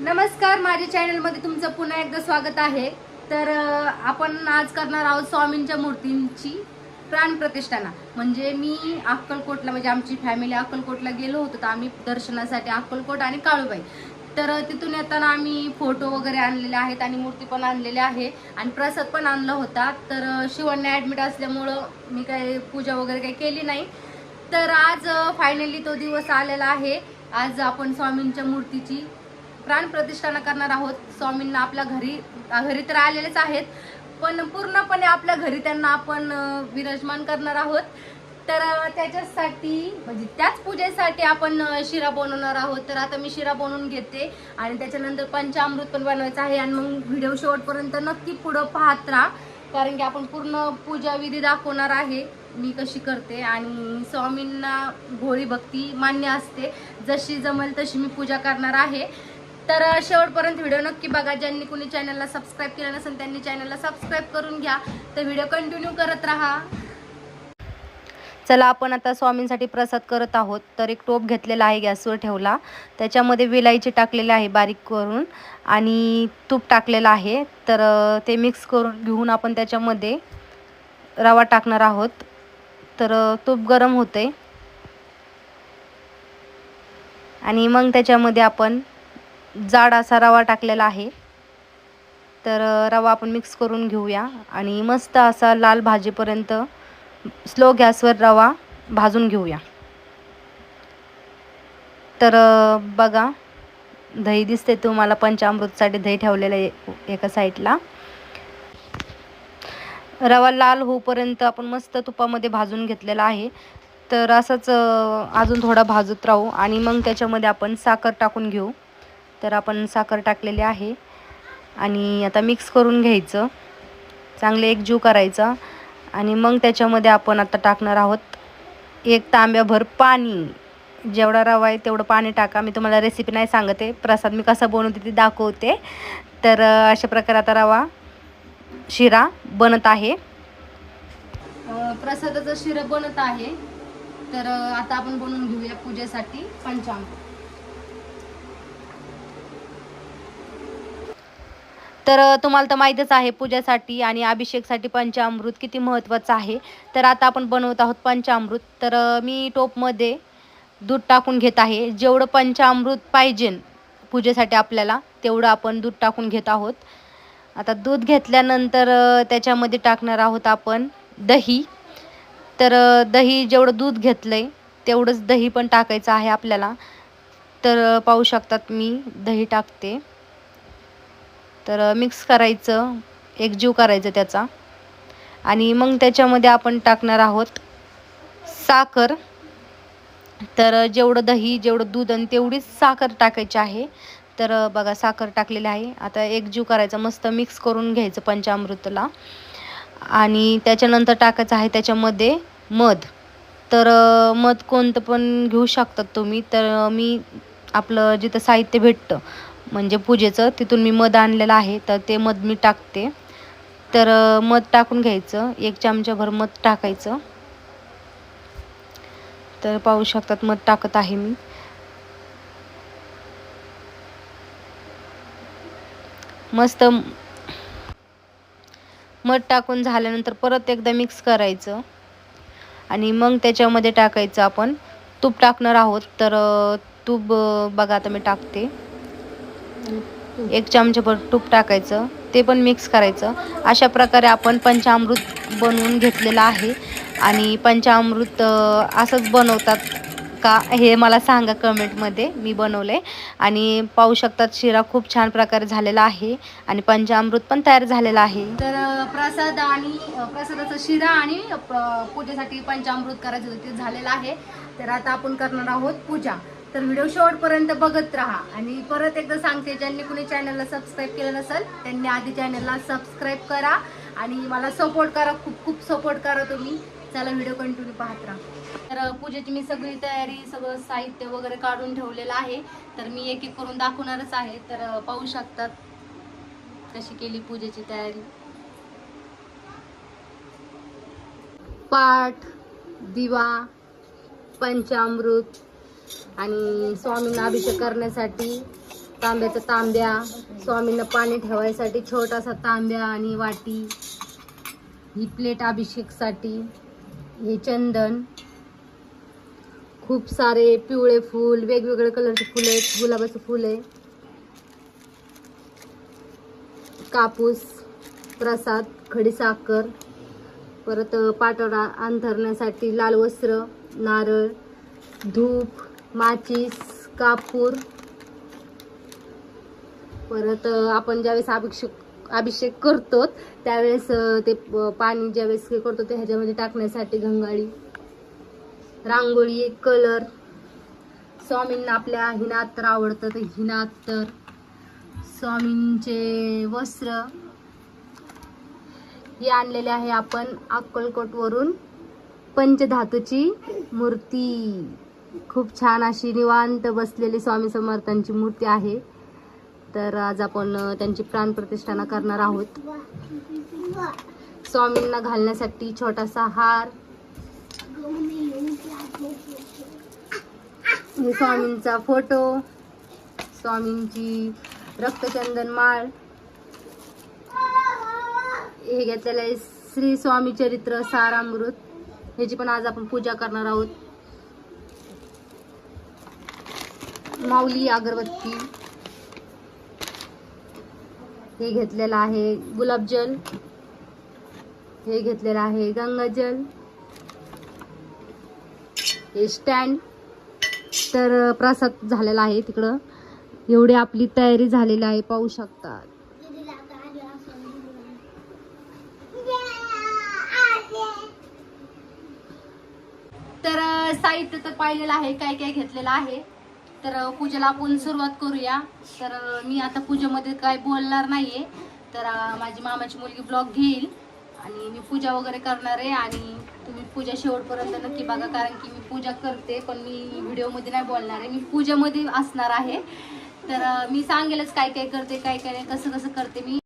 नमस्कार माझ्या चॅनलमध्ये तुमचं पुन्हा एकदा स्वागत आहे. तर आपण आज करणार आहोत स्वामींच्या मूर्तींची प्राण प्रतिष्ठाना. म्हणजे मी अक्कलकोटला म्हणजे आमची फॅमिली अक्कलकोटला गेलो होतो तर आम्ही दर्शनासाठी अक्कलकोट आणि काळूबाई. तर तिथून येताना आम्ही फोटो वगैरे आणलेले आहेत आणि मूर्ती पण आणलेली आहे आणि प्रसाद पण आणला होता. तर शिवण्या ॲडमिट असल्यामुळं मी काही पूजा वगैरे काही केली नाही. तर आज फायनली तो दिवस आलेला आहे. आज आपण स्वामींच्या मूर्तीची प्राण प्रतिष्ठाना करणार आहोत. स्वामींना आपल्या घरी घरी तर आलेलेच आहेत. पण पूर्णपणे आपल्या घरी त्यांना आपण विराजमान करणार आहोत. तर त्याच्यासाठी म्हणजे त्याच पूजेसाठी आपण शिरा बनवणार आहोत. तर आता मी शिरा बनवून घेते. आणि त्याच्यानंतर पंचामृत पण बनवायचं आहे. आणि मग व्हिडिओ शेवटपर्यंत नक्की पुढं पाहत राहा. कारण की आपण पूर्ण पूजा विधी दाखवणार आहे. मी कशी करते आणि स्वामींना भोळी भक्ती मान्य असते. जशी जमेल तशी मी पूजा करणार आहे. तर शेवटपर्यंत व्हिडिओ नक्की बघा. ज्यांनी कुणी चॅनलला सबस्क्राईब केलं नसेल त्यांनी चॅनलला सबस्क्राईब करून घ्या. तर व्हिडिओ कंटिन्यू करत राहा. चला आपण आता स्वामींसाठी प्रसाद करत आहोत. तर एक टोप घेतलेला आहे गॅसवर ठेवला. त्याच्यामध्ये विलायची टाकलेली आहे बारीक करून आणि तूप टाकलेलं आहे. तर ते मिक्स करून घेऊन आपण त्याच्यामध्ये रवा टाकणार आहोत. तर तूप गरम होते आणि मग त्याच्यामध्ये आपण जाड असा रवा टाकलेला आहे. तर रवा आपण मिक्स करून घेऊया आणि मस्त असा लाल भाजीपर्यंत स्लो गॅसवर रवा भाजून घेऊया. तर बघा दही दिसते तुम्हाला पंचामृतसाठी दही ठेवलेलं आहे एका साईडला रवा लाल होऊपर्यंत आपण मस्त तुपामध्ये भाजून घेतलेला आहे. तर असंच अजून थोडा भाजत राहू आणि मग त्याच्यामध्ये आपण साखर टाकून घेऊ. तर आपण साखर टाकलेली आहे. आणि आता मिक्स करून घ्यायचं. चांगले एकजीव करायचा. आणि मग त्याच्यामध्ये आपण आता टाकणार आहोत एक तांब्याभर पाणी. जेवढा रवा आहे तेवढं पाणी टाका. मी तुम्हाला रेसिपी नाही सांगते. प्रसाद मी कसा बनवते ते दाखवते. तर अशा प्रकारे आता रवा शिरा बनत आहे. प्रसादाचा शिरा बनत आहे. तर आता आपण बनवून घेऊया पूजेसाठी पंचांग तर तुम्हाला तर माहीतच आहे पूजेसाठी आणि अभिषेकसाठी पंचामृत किती महत्त्वाचं आहे. तर आता आपण बनवत आहोत पंचामृत. तर मी टोपमध्ये दूध टाकून घेत आहे. जेवढं पंचामृत पाहिजे पूजेसाठी आपल्याला तेवढं आपण दूध टाकून घेत आहोत. आता दूध घेतल्यानंतर त्याच्यामध्ये टाकणार आहोत आपण दही. तर दही जेवढं दूध घेतलं आहे तेवढंच दही पण टाकायचं आहे आपल्याला. तर पाहू शकतात मी दही टाकते. तर मिक्स करायचं. एकजीव करायचं त्याचा. आणि मग त्याच्यामध्ये आपण टाकणार आहोत साखर. तर जेवढं दही जेवढं दूध आणि तेवढीच साखर टाकायची आहे. तर बघा साखर टाकलेली आहे. आता एकजीव करायचा मस्त मिक्स करून घ्यायचं पंचामृतला. आणि त्याच्यानंतर टाकायचं आहे त्याच्यामध्ये मध. तर मध कोणतं पण घेऊ शकतात तुम्ही. तर मी आपलं जिथं साहित्य भेटतं म्हणजे पूजेचं तिथून मी मध आणलेलं आहे तर ते मध मी टाकते. तर मध टाकून घ्यायचं. एक चमच्याभर मध टाकायचं. तर पाहू शकतात मध टाकत आहे मी. मस्त मध टाकून झाल्यानंतर परत एकदा मिक्स करायचं. आणि मग त्याच्यामध्ये टाकायचं आपण. तूप टाकणार आहोत तर तूप बघा आता मी टाकते. एक चमचाभर तूप टाकायचं ते पण मिक्स करायचं. अशा प्रकारे आपण पंचामृत बनवून घेतलेलं आहे. आणि पंचामृत असंच बनवतात का हे मला सांगा कमेंटमध्ये मी बनवले आणि पाहू शकतात शिरा खूप छान प्रकारे झालेला आहे. आणि पंचामृत पण तयार झालेलं आहे. तर प्रसाद आणि प्रसादाचा शिरा आणि पूजेसाठी पंचामृत करायचं ते झालेलं आहे. तर आता आपण करणार आहोत पूजा. तर व्हिडिओ शेवटपर्यंत बघत राहा. आणि परत एकदा सांगते ज्यांनी कुणी चॅनलला सबस्क्राईब केलं नसेल त्यांनी आधी चॅनलला सबस्क्राईब करा आणि मला सपोर्ट करा. खूप खूप सपोर्ट करा तुम्ही. चला व्हिडिओ कंटिन्यू पाहत राहा. तर पूजेची मी सगळी तयारी सगळं साहित्य वगैरे काढून ठेवलेलं आहे. तर मी एक एक करून दाखवणारच आहे. तर पाहू शकतात कशी केली पूजेची तयारी. पाठ दिवा पंचामृत आणि स्वामींना अभिषेक करण्यासाठी तांब्याचा तांब्या स्वामींना पाणी ठेवायसाठी छोटासा तांब्या आणि वाटी ही प्लेट अभिषेकसाठी हे चंदन खूप सारे पिवळे फूल वेगवेगळे कलरचे फुलं आहेत गुलाबाचं फुल आहे कापूस प्रसाद खडीसाखर परत पाटोडा अंथरण्यासाठी लाल वस्त्र नारळ धूप माचीस कापूर परत आपण ज्यावेळेस अभिषेक अभिषेक करतो त्यावेळेस ते प- पाणी ज्यावेळेस हे करतो ते ह्याच्यामध्ये टाकण्यासाठी गंगाळी. रांगोळी कलर स्वामींना आपल्या हिनात तर आवडतं तर हिनात तर. स्वामींचे वस्त्र. हे आणलेले आहे आपण अक्कलकोटवरून पंचधातूची मूर्ती. खूप छान अशी निवांत बसलेली स्वामी समर्थांची मूर्ती आहे. तर आज आपण त्यांची त्यांची प्राणप्रतिष्ठाना करणार आहोत. स्वामींना घालण्यासाठी छोटासा हार. स्वामींचा फोटो. स्वामींची रक्तचंदन माळ. हे घेतलेलं आहे श्री स्वामी चरित्र सारामृत. ह्याची पण आज आपण पूजा करणार आहोत. माऊली अगरबत्ती. हे घेतलेलं आहे गुलाबजल. हे घेतलेलं आहे गंगाजल. हे स्टँड. तर प्रसाद झालेला आहे तिकडं. एवढी आपली तयारी झालेली आहे पाहू शकतात तर साहित्य तर पाहिलेलं आहे काय काय घेतलेलं आहे. तर पूजेला आपण सुरुवात करूया. तर मी आता पूजेमध्ये काय बोलणार नाहीये. तर माझी मामाची मुलगी ब्लॉग घेईल आणि मी पूजा वगैरे करणार आहे आणि तुम्ही पूजा शेवटपर्यंत नक्की बघा कारण की मी पूजा करते पण मी व्हिडिओमध्ये नाही बोलणार आहे. मी पूजेमध्ये असणार आहे. तर मी सांगेलच काय काय करते काय काय नाही कसं कसं करते मी.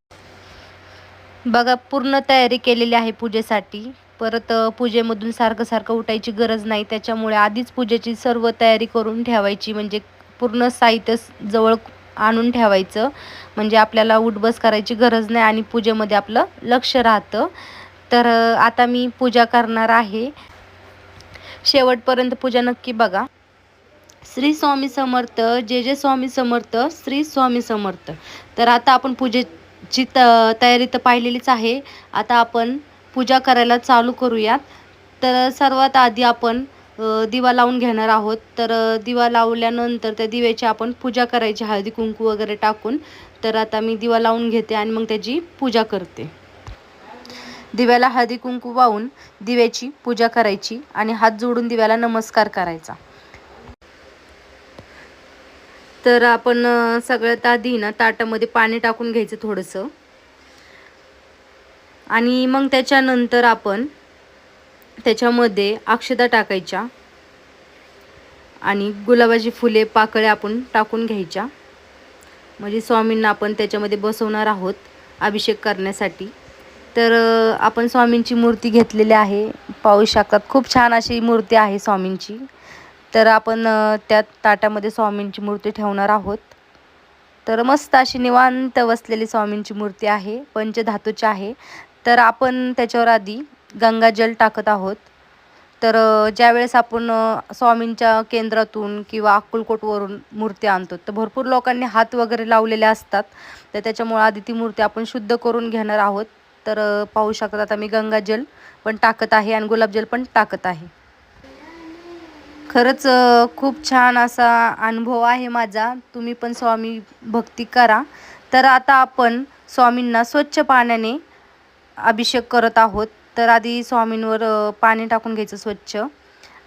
बघा पूर्ण तयारी केलेली आहे पूजेसाठी. परत पूजेमधून सारखं सारखं उठायची गरज नाही. त्याच्यामुळे आधीच पूजेची सर्व तयारी करून ठेवायची. म्हणजे पूर्ण साहित्य जवळ आणून ठेवायचं. म्हणजे आपल्याला उठबस करायची गरज नाही आणि पूजेमध्ये आपलं लक्ष राहतं. तर आता मी पूजा करणार आहे. शेवटपर्यंत पूजा नक्की बघा. श्री स्वामी समर्थ जे जे स्वामी समर्थ श्री स्वामी समर्थ. तर आता आपण पूजेची त तयारी तर पाहिलेलीच आहे. आता आपण पूजा करायला चालू करूयात. तर सर्वात आधी आपण दिवा लावून घेणार आहोत. तर दिवा लावल्यानंतर त्या दिव्याची आपण पूजा करायची. हळदी कुंकू वगैरे टाकून. तर आता मी दिवा लावून घेते आणि मग त्याची पूजा करते. दिव्याला हळदी कुंकू वाहून दिव्याची पूजा करायची आणि हात जोडून दिव्याला नमस्कार करायचा. तर आपण सगळ्यात आधी ना ताटामध्ये पाणी टाकून घ्यायचं थोडंसं. आणि मग त्याच्यानंतर आपण त्याच्यामध्ये अक्षदा टाकायच्या आणि गुलाबाची फुले पाकळ्या आपण टाकून घ्यायच्या. म्हणजे स्वामींना आपण त्याच्यामध्ये बसवणार आहोत अभिषेक करण्यासाठी. तर आपण स्वामींची मूर्ती घेतलेली आहे. पाहू शकतात खूप छान अशी मूर्ती आहे स्वामींची. तर आपण त्या ताटामध्ये स्वामींची मूर्ती ठेवणार आहोत. तर मस्त अशी निवांत बसलेली स्वामींची मूर्ती आहे पंचधातूची आहे. तर आपण त्याच्यावर आधी गंगाजल टाकत आहोत. तर ज्यावेळेस आपण स्वामींच्या केंद्रातून किंवा अक्कलकोटवरून मूर्ती आणतो तर भरपूर लोकांनी हात वगैरे लावलेले असतात. तर त्याच्यामुळे आधी ती मूर्ती आपण शुद्ध करून घेणार आहोत. तर पाहू शकतात आता मी गंगाजल पण टाकत आहे आणि गुलाबजल पण टाकत आहे. खरंच खूप छान असा अनुभव आहे माझा. तुम्ही पण स्वामी भक्ती करा. तर आता आपण स्वामींना स्वच्छ पाण्याने अभिषेक करत आहोत. तर आधी स्वामींवर पाणी टाकून घ्यायचं स्वच्छ.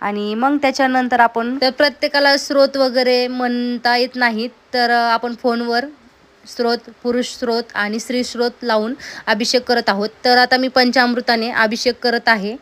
आणि मग त्याच्यानंतर आपण तर प्रत्येकाला स्रोत वगैरे म्हणता येत नाहीत. तर आपण फोनवर स्रोत पुरुष स्रोत आणि स्त्री स्रोत लावून अभिषेक करत आहोत. तर आता मी पंचामृताने अभिषेक करत आहे.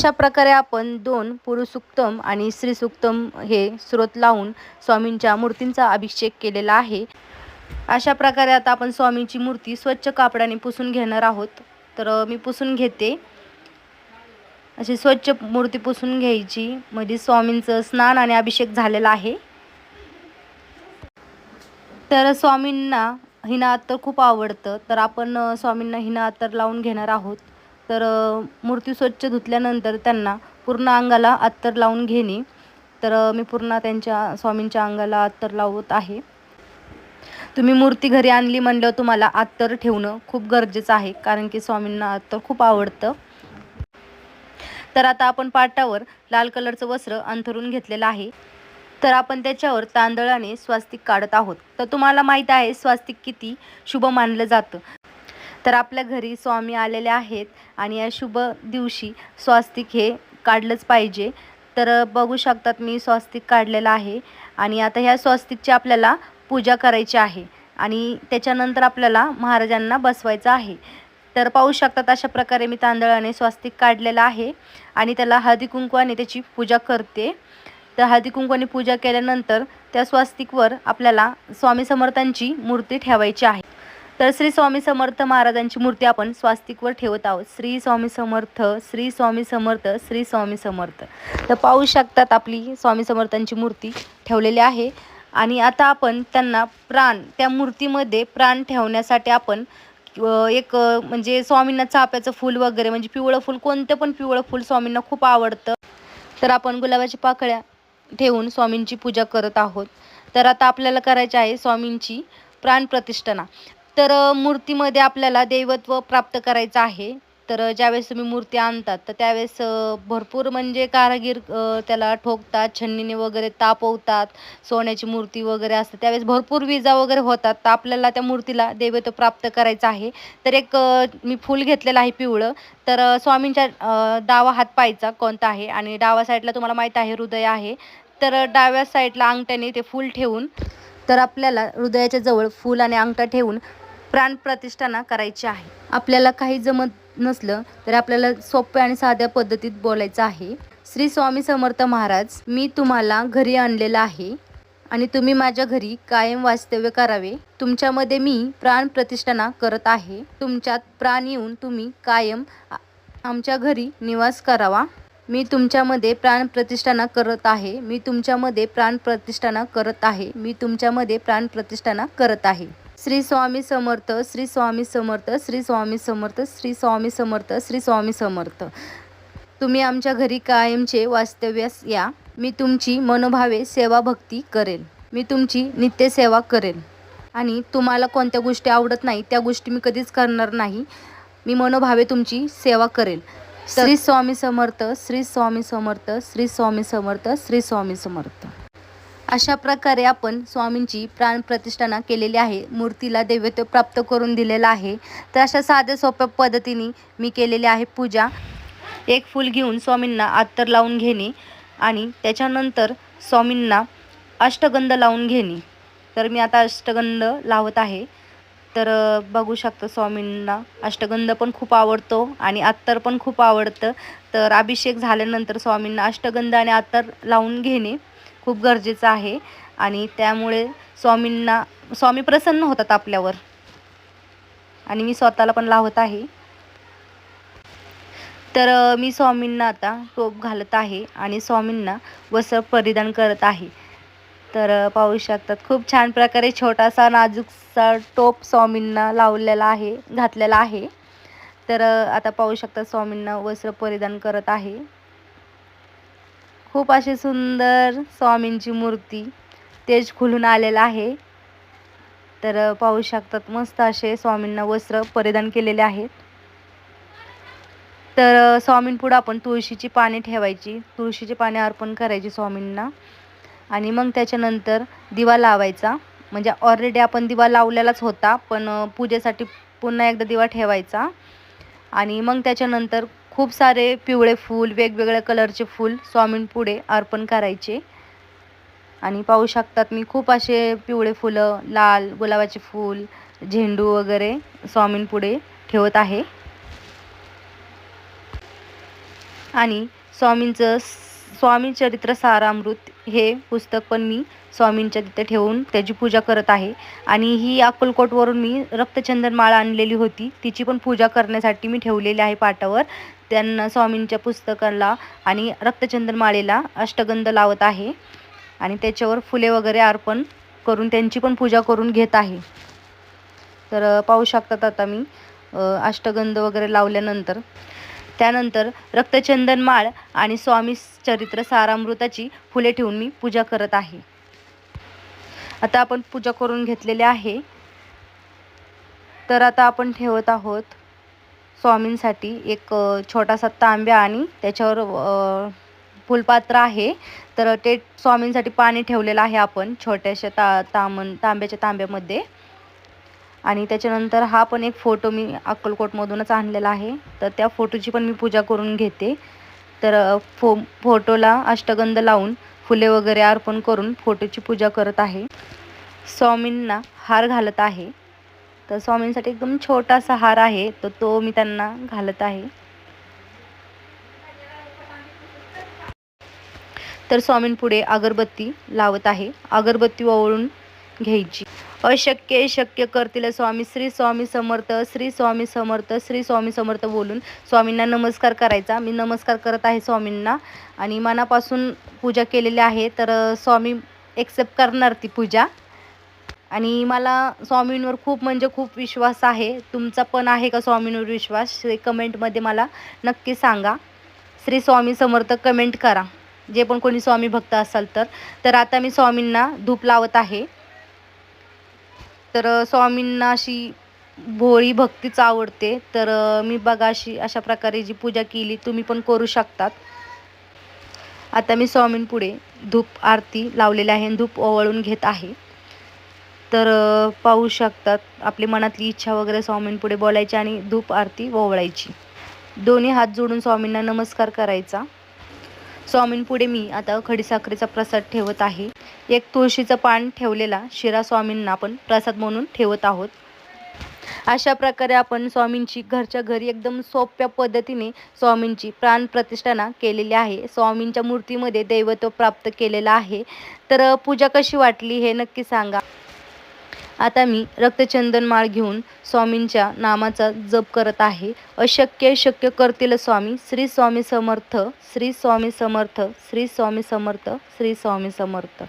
अशा प्रकारे आपण दोन पुरुषोत्तम आणि श्रीसुक्तम हे स्रोत लावून स्वामींच्या मूर्तींचा अभिषेक केलेला आहे. अशा प्रकारे आता आपण स्वामींची मूर्ती स्वच्छ कापडाने पुसून घेणार आहोत. तर मी पुसून घेते. अशी स्वच्छ मूर्ती पुसून घ्यायची. मध्ये स्वामींचं स्नान आणि अभिषेक झालेला आहे. तर स्वामींना हिना अत्तर खूप आवडतं. तर आपण स्वामींना हिना अत्तर लावून घेणार आहोत. तर मूर्ती स्वच्छ धुतल्यानंतर त्यांना पूर्ण अंगाला अत्तर लावून घेणे. तर मी पूर्ण त्यांच्या स्वामींच्या अंगाला अत्तर लावत आहे. तुम्ही मूर्ती घरी आणली म्हणल्यावर तुम्हाला अत्तर ठेवणं खूप गरजेचं आहे कारण की स्वामींना अत्तर खूप आवडतं. तर आता आपण पाटावर लाल कलरचं वस्त्र अंथरून घेतलेलं आहे. तर आपण त्याच्यावर तांदळाने स्वास्तिक काढत आहोत. तर तुम्हाला माहीत आहे स्वास्तिक किती शुभ मानलं जातं. तर आपल्या घरी स्वामी आलेले आहेत. आणि या शुभ दिवशी स्वास्तिक हे काढलंच पाहिजे. तर बघू शकतात मी स्वास्तिक काढलेलं आहे आणि आता ह्या स्वास्तिकची आपल्याला पूजा करायची आहे आणि त्याच्यानंतर आपल्याला महाराजांना बसवायचं आहे. तर पाहू शकतात अशा प्रकारे मी तांदळाने स्वास्तिक काढलेलं आहे आणि त्याला हळदी कुंकवाने त्याची पूजा करते. तर हळदी कुंकवाने पूजा केल्यानंतर त्या स्वास्तिकवर आपल्याला स्वामी समर्थांची मूर्ती ठेवायची आहे. तर श्री स्वामी समर्थ महाराजांची मूर्ती आपण स्वास्तिकवर ठेवत आहोत. श्री स्वामी समर्थ श्री स्वामी समर्थ श्री स्वामी समर्थ. तर पाहू शकतात आपली स्वामी समर्थांची मूर्ती ठेवलेली आहे. आणि आता आपण त्यांना प्राण त्या मूर्तीमध्ये प्राण ठेवण्यासाठी आपण एक म्हणजे स्वामींना चाप्याचं फूल वगैरे म्हणजे पिवळं फूल कोणतं पण पिवळं फूल स्वामींना खूप आवडतं. तर आपण गुलाबाच्या पाकळ्या ठेवून स्वामींची पूजा करत आहोत. तर आता आपल्याला करायची आहे स्वामींची प्राणप्रतिष्ठाना तर मूर्तीमध्ये आपल्याला दैवत्व प्राप्त करायचं आहे. तर ज्यावेळेस तुम्ही मूर्ती आणतात तर त्यावेळेस भरपूर म्हणजे कारागीर त्याला ठोकतात छन्नीने वगैरे तापवतात सोन्याची मूर्ती वगैरे असते. त्यावेळेस भरपूर विजा वगैरे होतात तर आपल्याला त्या मूर्तीला दैवत्व प्राप्त करायचं आहे. तर एक मी फूल घेतलेलं आहे पिवळं. तर स्वामींच्या डावा हात पायचा कोणता आहे? आणि डावा साईडला तुम्हाला माहीत आहे हृदय आहे. तर डाव्या साईडला अंगठ्याने ते फूल ठेवून तर आपल्याला हृदयाच्या जवळ फूल आणि अंगठा ठेवून प्राणप्रतिष्ठाना करायची आहे. आपल्याला काही जमत नसलं तर आपल्याला सोप्या आणि साध्या पद्धतीत बोलायचं आहे. श्री स्वामी समर्थ महाराज मी तुम्हाला घरी आणलेलं आहे आणि तुम्ही माझ्या घरी कायम वास्तव्य करावे. तुमच्यामध्ये मी प्राण प्रतिष्ठाना करत आहे. तुमच्यात प्राण येऊन तुम्ही कायम आमच्या घरी निवास करावा. मी तुमच्यामध्ये प्राण प्रतिष्ठाना करत आहे. मी तुमच्यामध्ये प्राण प्रतिष्ठाना करत आहे. मी तुमच्यामध्ये प्राण प्रतिष्ठाना करत आहे. श्री स्वामी समर्थ श्री स्वामी समर्थ श्री स्वामी समर्थ श्री स्वामी समर्थ श्री स्वामी समर्थ. तुम्ही आमच्या घरी कायमचे वास्तव्यास या. मी तुमची मनोभावे सेवा भक्ती करेल. मी तुमची नित्यसेवा करेल. आणि तुम्हाला कोणत्या गोष्टी आवडत नाही त्या गोष्टी मी कधीच करणार नाही. मी मनोभावे तुमची सेवा करेल. श्री स्वामी समर्थ श्री स्वामी समर्थ श्री स्वामी समर्थ श्री स्वामी समर्थ. अशा प्रकारे आपण स्वामींची प्राणप्रतिष्ठाना केलेली आहे. मूर्तीला दैवत्व प्राप्त करून दिलेलं आहे. तर अशा साध्या सोप्या पद्धतीने मी केलेली आहे पूजा. एक फूल घेऊन स्वामींना अत्तर लावून घेणे आणि त्याच्यानंतर स्वामींना अष्टगंध लावून घेणे. तर मी आता अष्टगंध लावत आहे. तर बघू शकतो स्वामींना अष्टगंध पण खूप आवडतो आणि अत्तर पण खूप आवडतं. तर अभिषेक झाल्यानंतर स्वामींना अष्टगंध आणि अत्तर लावून घेणे. खूप गरजेचं आहे. आणि त्यामुळे स्वामींना स्वामी प्रसन्न होतात आपल्यावर. आणि मी स्वतःला पण लावत आहे. तर मी स्वामींना आता टोप घालत आहे आणि स्वामींना वस्त्र परिधान करत आहे. तर पाहू शकतात खूप छान प्रकारे छोटासा नाजूकसा टोप स्वामींना लावलेला आहे घातलेला आहे. तर आता पाहू शकतात स्वामींना वस्त्र परिधान करत आहे. खूप अशी सुंदर स्वामींची मूर्ती तेज खुलून आलेला आहे. तर पाहू शकतात मस्त असे स्वामींना वस्त्र परिधान केलेले आहेत. तर स्वामींपुढं आपण तुळशीची पाने ठेवायची. तुळशीची पाने अर्पण करायची स्वामींना. आणि मग त्याच्यानंतर दिवा लावायचा. म्हणजे ऑलरेडी आपण दिवा लावलेलाच होता पण पूजेसाठी पुन्हा एकदा दिवा ठेवायचा. आणि मग त्याच्यानंतर खूप सारे पिवळे फूल वेगवेगळ्या कलरचे फूल स्वामींपुढे अर्पण करायचे. आणि पाहू शकतात मी खूप असे पिवळे फुलं लाल गुलाबाचे फूल झेंडू वगैरे स्वामींपुढे ठेवत आहे. आणि स्वामींचं स्वामी चरित्र सारामृत हे पुस्तक पण मी स्वामींच्या तिथे ठेवून त्याची पूजा करत आहे. आणि ही अक्कलकोटवरून मी रक्तचंदन माळ आणलेली होती. तिची पण पूजा करण्यासाठी मी ठेवलेली आहे पाटावर. त्यांना स्वामींच्या पुस्तकाला आणि रक्तचंदन माळेला अष्टगंध लावत आहे. आणि त्याच्यावर फुले वगैरे अर्पण करून त्यांची पण पूजा करून घेत आहे. तर पाहू शकतात आता मी अष्टगंध वगैरे लावल्यानंतर. त्यानंतर रक्तचंदन माळ आणि स्वामी चरित्र सारामृताची फुले ठेवून मी पूजा करत आहे. आता आपण पूजा करून घेतलेली आहे. तर आता आपण ठेवत आहोत स्वामींसाठी एक छोटासा तांब्या आणि त्याच्यावर फुलपात्र आहे. तर ते स्वामींसाठी पाणी ठेवलेलं आहे आपण छोट्याशा ता तामन तांब्याच्या तांब्यामध्ये. आणि त्याच्यानंतर हा पण एक फोटो मी अक्कलकोटमधूनच आणलेला आहे. तर त्या फोटोची पण मी पूजा करून घेते. तर फो फोटोला अष्टगंध लावून फुले वगैरे अर्पण करून फोटोची पूजा करत आहे. स्वामींना हार घालत आहे. तर स्वामींसाठी एकदम छोटासा हार आहे तर तो मी त्यांना घालत आहे. तर स्वामींपुढे अगरबत्ती लावत आहे. अगरबत्ती ओवळून घ्यायची. अशक्य शक्य करतील स्वामी. श्री स्वामी समर्थ श्री स्वामी समर्थ श्री स्वामी समर्थ बोलून स्वामींना नमस्कार करायचा. मी नमस्कार करत आहे स्वामींना. आणि मनापासून पूजा केलेली आहे तर स्वामी एक्सेप्ट करणार ती पूजा. आणि मला स्वामींवर खूप म्हणजे खूप विश्वास आहे. तुमचा पण आहे का स्वामींवर विश्वास? कमेंटमध्ये मला नक्की सांगा. श्री स्वामी समर्थ कमेंट करा. जे पण कोणी स्वामी भक्त असाल तर. तर आता मी स्वामींना धूप लावत आहे. तर स्वामींना अशी भोळी भक्तीच आवडते. तर मी बघा अशी अशा प्रकारे जी पूजा केली तुम्ही पण करू शकतात. आता मी स्वामींपुढे धूप आरती लावलेली आहे धूप ओवाळून घेत आहे. तर पाहू शकतात. आपली मनातली इच्छा वगैरे स्वामींपुढे बोलायची आणि धूप आरती ओवळायची. दोन्ही हात जोडून स्वामींना नमस्कार करायचा. स्वामींपुढे मी आता खडीसाखरेचा प्रसाद ठेवत आहे. एक तुळशीचं पान ठेवलेला शिरा स्वामींना आपण प्रसाद म्हणून ठेवत आहोत. अशा प्रकारे आपण स्वामींची घरच्या घरी एकदम सोप्या पद्धतीने स्वामींची प्राणप्रतिष्ठाना केलेली आहे. स्वामींच्या मूर्तीमध्ये दैवत्व प्राप्त केलेलं आहे. तर पूजा कशी वाटली हे नक्की सांगा. आता मी रक्तचंदन माळ घेऊन स्वामींच्या नामाचा जप करत आहे. अशक्य शक्य करतील स्वामी. श्री स्वामी समर्थ श्री स्वामी समर्थ श्री स्वामी समर्थ श्री स्वामी समर्थ.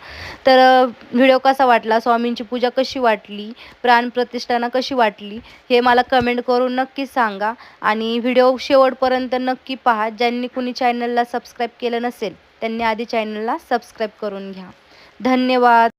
तर व्हिडिओ कसा वाटला? स्वामींची पूजा कशी वाटली? प्राणप्रतिष्ठाना कशी वाटली? हे मला कमेंट करून नक्की सांगा. आणि व्हिडिओ शेवटपर्यंत नक्की पहा. ज्यांनी कुणी चॅनलला सबस्क्राईब केलं नसेल त्यांनी आधी चॅनलला सबस्क्राईब करून घ्या. धन्यवाद.